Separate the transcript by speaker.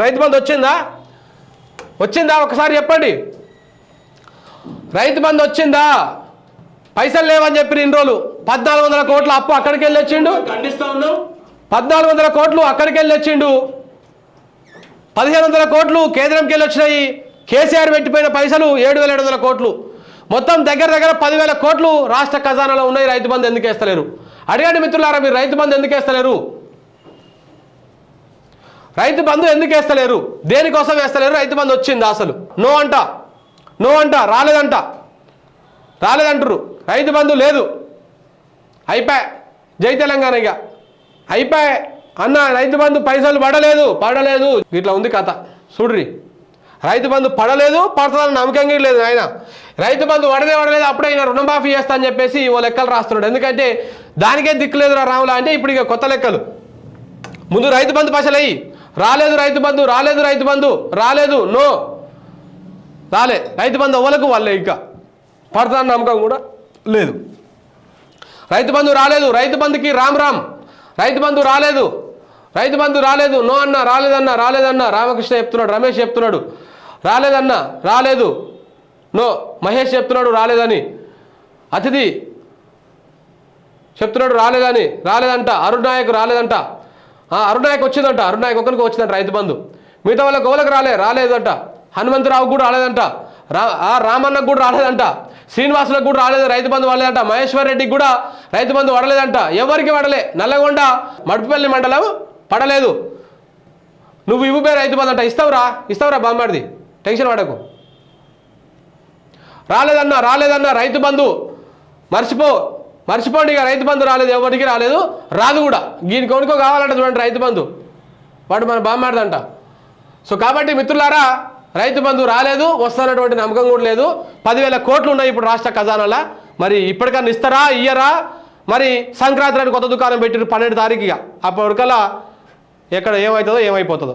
Speaker 1: రైతు బంధు వచ్చిందా? వచ్చిందా? ఒకసారి చెప్పండి. రైతు బంధు వచ్చిందా? పైసలు లేవని చెప్పి ఇన్ని రోజులు. పద్నాలుగు వందల కోట్ల అప్పు అక్కడికి వెళ్ళి వచ్చిండు. పద్నాలుగు వందల కోట్లు అక్కడికి వెళ్ళి వచ్చిండు. పదిహేను వందల కోట్లు కేంద్రంకి వెళ్ళి వచ్చినాయి. కేసీఆర్ పెట్టిపోయిన పైసలు ఏడు వేల ఏడు వందల కోట్లు. మొత్తం దగ్గర దగ్గర పదివేల కోట్లు రాష్ట్ర ఖజానాలో ఉన్నాయి. రైతు బంధు ఎందుకు వేస్తలేరు? అడిగండి మిత్రులారా మీరు రైతు బంధు ఎందుకు వేస్తలేరు? రైతు బంధు ఎందుకు వేస్తలేరు? దేనికోసం వేస్తలేరు? రైతు బంధు వచ్చింది అసలు. నో అంట. నో అంట. రాలేదంట. రాలేదంటారు రైతు బంధు లేదు. అయిపోయా. జై తెలంగాణ ఇక. అయిపోయా. అన్న రైతు బంధు పైసలు పడలేదు. పడలేదు. ఇట్లా ఉంది కథ. చూడ్రి. రైతు బంధు పడలేదు. పడుతుందని నమ్మకంగా లేదు ఆయన రైతు బంధు పడదే పడలేదు. అప్పుడే ఆయన రుణమాఫీ చేస్తా అని చెప్పేసి ఓ లెక్కలు రాస్తున్నాడు. ఎందుకంటే దానికే దిక్కులేదురా రాములా అంటే ఇప్పుడు ఇక కొత్త లెక్కలు. ముందు రైతు బంధు పైసలు అయ్యి రాలేదు రైతు బంధు రాలేదు రైతు బంధు రాలేదు నో. రాలే రైతు బంధు అవ్వలకు వాళ్ళే ఇంకా. పడతాను నమ్మకం కూడా లేదు. రైతు బంధు రాలేదు రైతు బంధుకి రామ్ రామ్. రైతు బంధు రాలేదు రైతు బంధు రాలేదు నో అన్న రాలేదన్న రాలేదన్న. రామకృష్ణ చెప్తున్నాడు రమేష్ చెప్తున్నాడు రాలేదన్న రాలేదు నో. మహేష్ చెప్తున్నాడు రాలేదని. అతిథి చెప్తున్నాడు రాలేదని రాలేదంట. అరుణ్ నాయక్ రాలేదంట. అరుణాయకు వచ్చిందంట. అరుణాయక్ ఒకరికి వచ్చిందంట రైతు బంధు. మిగతా వాళ్ళ గోలకు రాలే? రాలేదంట. హనుమంతరావు కూడా రాలేదంట. రా ఆ రామన్నకు కూడా రాలేదంట. శ్రీనివాసులకు కూడా రాలేదు రైతు బంధు పడలేదంట మహేశ్వర్ రెడ్డికి కూడా రైతు బంధు పడలేదంట ఎవరికి పడలే నల్లగొండ మడుపుపల్లి మండలం పడలేదు. నువ్వు ఇవ్వబే రైతు బంధు అంట. ఇస్తావురా ఇస్తావురా బామ్మడిది. టెన్షన్ పడకు. రాలేదన్నా రాలేదన్నా రైతు బంధు మర్చిపో. మర్చిపోండి ఇక రైతు బంధు రాలేదు ఎవరికి రాలేదు రాదు కూడా. దీని కొనుక్కో కావాలంట చూడండి రైతు బంధు. వాడు మన బామ్మాడదంట సో కాబట్టి మిత్రులారా రైతు బంధు రాలేదు వస్తున్నటువంటి నమ్మకం కూడా లేదు. పదివేల కోట్లు ఉన్నాయి ఇప్పుడు రాష్ట్ర ఖజానాలో. మరి ఇప్పటికన్నా ఇస్తారా ఇయ్యరా? మరి సంక్రాంతి కొత్త దుకాణం పెట్టిరు పన్నెండు తారీఖుగా. అప్పటికల్లా ఎక్కడ ఏమవుతుందో ఏమైపోతుందో.